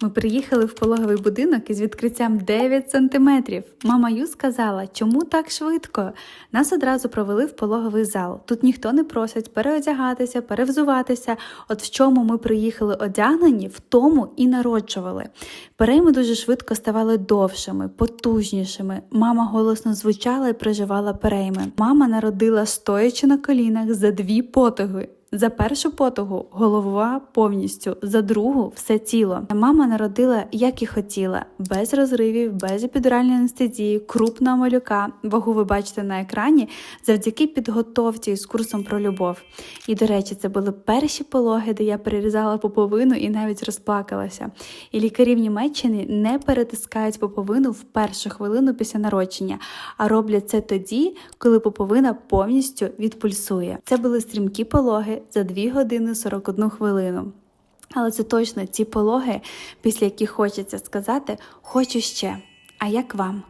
Ми приїхали в пологовий будинок із відкриттям 9 сантиметрів. Мама Ю сказала, чому так швидко? Нас одразу провели в пологовий зал. Тут ніхто не просить переодягатися, перевзуватися. От в чому ми приїхали одягнені, в тому і народжували. Перейми дуже швидко ставали довшими, потужнішими. Мама голосно звучала і проживала перейми. Мама народила стоячи на колінах за дві потуги. За першу потугу голова повністю, за другу все тіло. Мама народила, як і хотіла, без розривів, без епідуральної анестезії, крупного малюка. Вагу ви бачите на екрані завдяки підготовці з курсом про любов. І до речі, це були перші пологи, де я перерізала поповину і навіть розплакалася. І лікарі в Німеччині не перетискають поповину в першу хвилину після народження, а роблять це тоді, коли поповина повністю відпульсує. Це були стрімкі за 2 години 41 хвилину. Але це точно ті пологи, після яких хочеться сказати Хочу ще. А як вам?